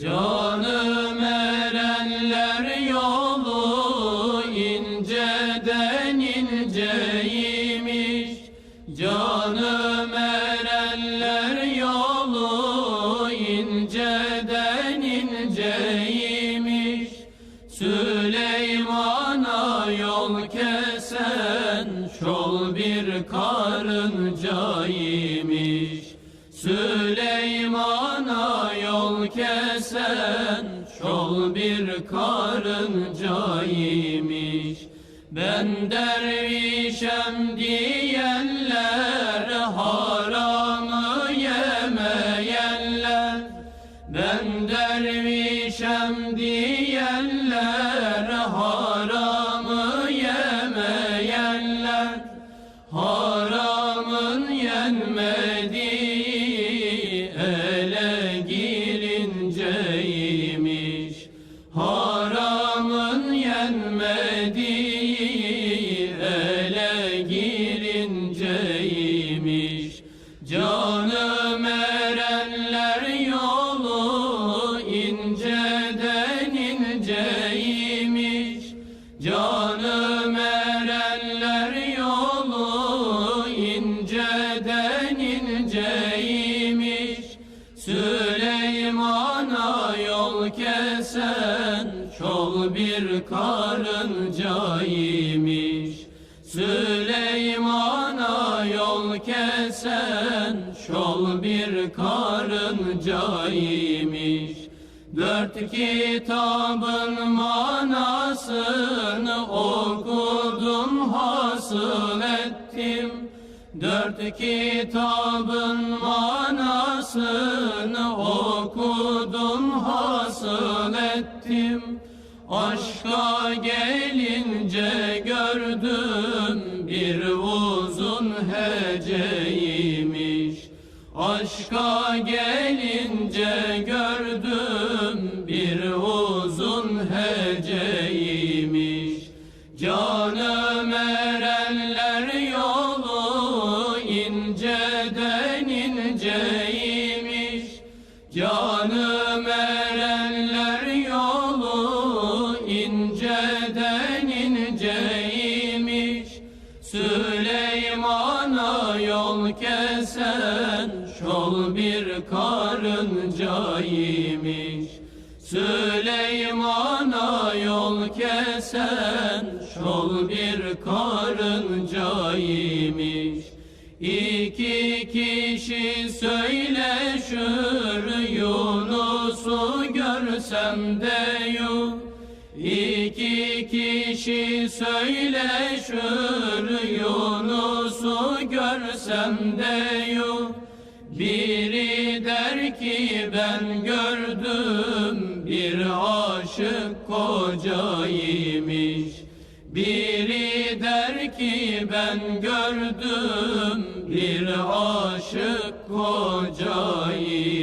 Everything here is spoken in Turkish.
Canım erenler yolu inceden inceymiş. Canım erenler yolu inceden inceymiş. Süleyman'a yol kesen şol bir karıncaymış bir karıncaymış Ben dervişem diyenler haramı yemeyenler. Ben dervişem diyenler haramı yemeyenler. Haramın Canım erenler yolu inceden inceymiş. Süleyman'a yol kesen şol bir karıncaymış. Süleyman'a yol kesen şol bir karıncaymış Dört kitabın manasını okudum hasıl ettim. Dört kitabın manasını okudum hasıl ettim. Aşka gelince gördüm Aşka gelince gördüm bir uzun heceymiş Canım erenler yolu inceden inceymiş. Canım erenler yol kesen şol bir karıncaymış. Süleyman'a yol kesen şol bir karıncaymış. İki kişi söyleşir Yunus'u görsem de yok kişi söyleşir Yunus'u görsem de Biri der ki ben gördüm bir aşık kocaymış. Biri der ki ben gördüm bir aşık kocaymış